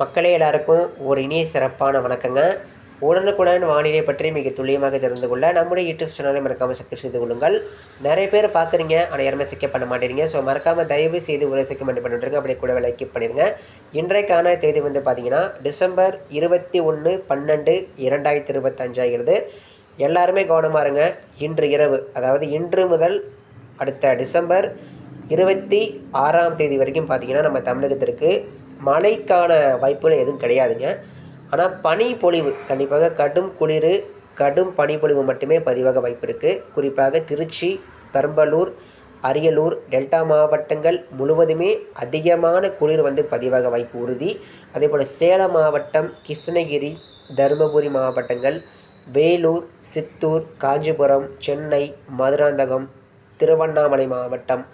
மக்களே எல்லாருக்கும் ஒரு இனிய சிறப்பான வணக்கங்க. உடனுக்குடன் வானிலை பற்றி மிக துல்லியமாக தெரிந்து கொள்ள நம்முடைய யூடியூப் சேனலை மறக்காமல் சப்ஸ்கிரைப் செய்து கொள்ளுங்கள். நிறைய பேர் பார்க்குறீங்க ஆனால் யாருமே சிக்க பண்ண மாட்டேறீங்க. ஸோ மறக்காமல் தயவு செய்து ஒரு செக்கமெண்ட் பண்ணிட்டுருங்க. அப்படியே கூட லைக் பண்ணிடுங்க இன்றைக்கான தேதி வந்து பார்த்தீங்கன்னா டிசம்பர் இருபத்தி ஒன்று பன்னெண்டு இரண்டாயிரத்தி இருபத்தஞ்சாகிறது எல்லாருமே கவனமாக இருங்க. இன்று இரவு அதாவது இன்று முதல் அடுத்த டிசம்பர் இருபத்தி ஆறாம் தேதி வரைக்கும் பார்த்தீங்கன்னா நம்ம தமிழகத்திற்கு மழைக்கான வாய்ப்புகள் எதுவும் கிடையாதுங்க. ஆனால் பனி பொழிவு கண்டிப்பாக கடும் குளிர் கடும் பனிப்பொழிவு மட்டுமே பதிவாக வாய்ப்பு இருக்குது குறிப்பாக திருச்சி பெரம்பலூர் அரியலூர் டெல்டா மாவட்டங்கள் முழுவதுமே அதிகமான குளிர் வந்து பதிவாக வாய்ப்பு உறுதி. அதே போல் சேலம் மாவட்டம் கிருஷ்ணகிரி தருமபுரி மாவட்டங்கள் வேலூர் சித்தூர் காஞ்சிபுரம் சென்னை மதுராந்தகம் திருவண்ணாமலை மாவட்டம்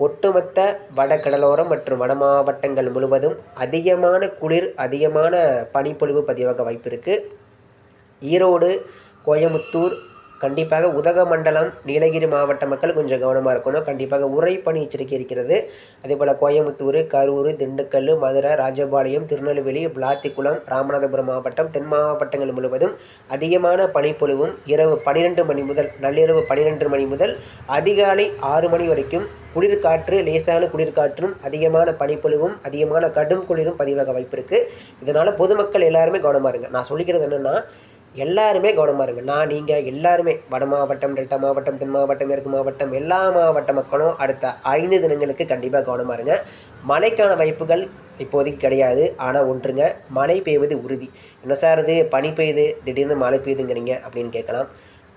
ஒட்டுமொத்த வடகடலோரம் மற்றும் வட மாவட்டங்கள் முழுவதும் அதிகமான குளிர் அதிகமான பனிப்பொழிவு பதிவாக வாய்ப்பு இருக்குது ஈரோடு கோயமுத்தூர் கண்டிப்பாக உதகமண்டலம் நீலகிரி மாவட்ட மக்கள் கொஞ்சம் கவனமாக இருக்கணும். கண்டிப்பாக உரைப்பனி எச்சரிக்கை இருக்கிறது. அதே போல் கோயம்புத்தூர் கரூர் திண்டுக்கல் மதுரை ராஜபாளையம் திருநெல்வேலி விளாத்திக்குளம் ராமநாதபுரம் மாவட்டம் தென் மாவட்டங்கள் முழுவதும் அதிகமான பனிப்பொழிவும் இரவு பனிரெண்டு மணி முதல் நள்ளிரவு பனிரெண்டு மணி முதல் அதிகாலை ஆறு மணி வரைக்கும் குளிர்காற்று லேசான குளிர்காற்றும் அதிகமான பனிப்பொழிவும் அதிகமான கடும் குளிரும் பதிவாக வாய்ப்பு இருக்குது இதனால் பொதுமக்கள் எல்லாருமே கவனமாக இருங்க. நான் சொல்லிக்கிறது என்னென்னா எல்லாருமே கவனமாக இருங்க. நான் நீங்கள் எல்லாருமே வட மாவட்டம் டெல்டா மாவட்டம் தென் மாவட்டம் மேற்கு மாவட்டம் எல்லா மாவட்ட மக்களும் அடுத்த ஐந்து தினங்களுக்கு கண்டிப்பாக கவனமாக இருங்க. மழைக்கான வாய்ப்புகள் இப்போதைக்கு கிடையாது. ஆனால் ஒன்றுங்க மழை பெய்வது உறுதி. என்ன சார் இது? பனி பெய்யுது. திடீர்னு மழை பெய்யுதுங்கிறீங்க அப்படின்னு கேட்கலாம்.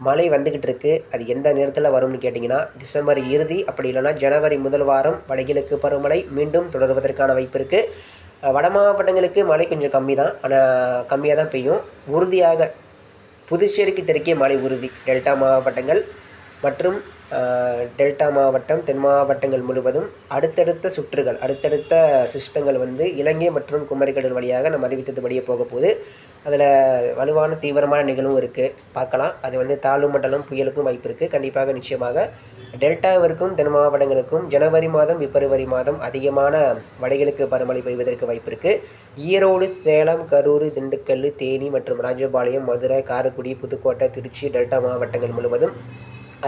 மழை வந்துக்கிட்டு இருக்குது அது எந்த நேரத்தில் வரும்னு கேட்டிங்கன்னா டிசம்பர் இறுதி அப்படி இல்லைன்னா ஜனவரி முதல் வாரம் வடகிழக்கு பருவமழை மீண்டும் தொடர்வதற்கான வாய்ப்பு இருக்குது வட மாவட்டங்களுக்கு மழை கொஞ்சம் கம்மி தான் ஆனால் கம்மியாக தான் பெய்யும். உறுதியாக புதுச்சேரிக்கு தெற்கே மழை உறுதி. டெல்டா மாவட்டங்கள் மற்றும் டெல்டா மாவட்டம் தென் மாவட்டங்கள் முழுவதும் அடுத்தடுத்த சுற்றுகள் அடுத்தடுத்த சிஸ்டங்கள் வந்து இலங்கை மற்றும் குமரிக்கடல் வழியாக நம்ம அறிவித்தது போக போகுது. அதில் வலுவான தீவிரமான நிகழ்வும் இருக்குது பார்க்கலாம். அது வந்து தாழ்வு மண்டலம் புயலுக்கும் வாய்ப்பு இருக்குது கண்டிப்பாக நிச்சயமாக டெல்டாவிற்கும் தென் மாவட்டங்களுக்கும் ஜனவரி மாதம் பிப்ரவரி மாதம் அதிகமான வடகிழக்கு பருமழை பெய்வதற்கு வாய்ப்பு இருக்குது ஈரோடு சேலம் கரூர் திண்டுக்கல் தேனி மற்றும் ராஜபாளையம் மதுரை காரைக்குடி புதுக்கோட்டை திருச்சி டெல்டா மாவட்டங்கள் முழுவதும்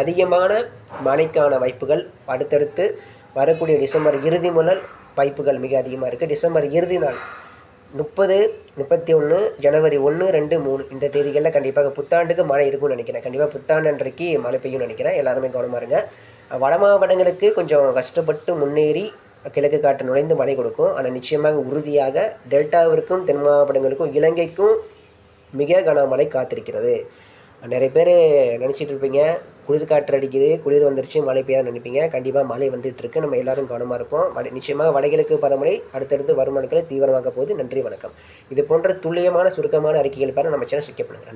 அதிகமான மழைக்கான வாய்ப்புகள். அடுத்தடுத்து வரக்கூடிய டிசம்பர் இறுதி முதல் வாய்ப்புகள் மிக அதிகமாக இருக்குது டிசம்பர் இறுதி நாள் முப்பது முப்பத்தி ஒன்று ஜனவரி ஒன்று ரெண்டு மூணு இந்த தேதிகளில் கண்டிப்பாக புத்தாண்டுக்கு மழை இருக்கும்னு நினைக்கிறேன். கண்டிப்பாக புத்தாண்டு அன்றைக்கு மழை பெய்யும்னு நினைக்கிறேன். எல்லாருமே கவனமாக இருங்க. வட மாவட்டங்களுக்கு கொஞ்சம் கஷ்டப்பட்டு முன்னேறி கிழக்கு காற்று நுழைந்து மழை கொடுக்கும். ஆனால் நிச்சயமாக உறுதியாக டெல்டாவிற்கும் தென் மாவட்டங்களுக்கும் இலங்கைக்கும் மிக கனமழை காத்திருக்கிறது. நிறைய பேர் நினச்சிட்டு இருப்பீங்க. குளிர் காற்று அடிக்குது குளிர் வந்துருச்சு மழை பெய்யாது நினைப்பீங்க. கண்டிப்பாக மழை வந்துட்டு இருக்கு. நம்ம எல்லாரும் கவனமாக இருப்போம். வட நிச்சயமாக வடகிழக்கு பருவமழை அடுத்தடுத்து வருமானங்களை நாட்களில் தீவிரமாக போகுது. நன்றி வணக்கம். இது போன்ற துல்லியமான சுருக்கமான அறிக்கைகள் பெற நம்ம சேனல் சிக்கப்படுங்க நன்றி.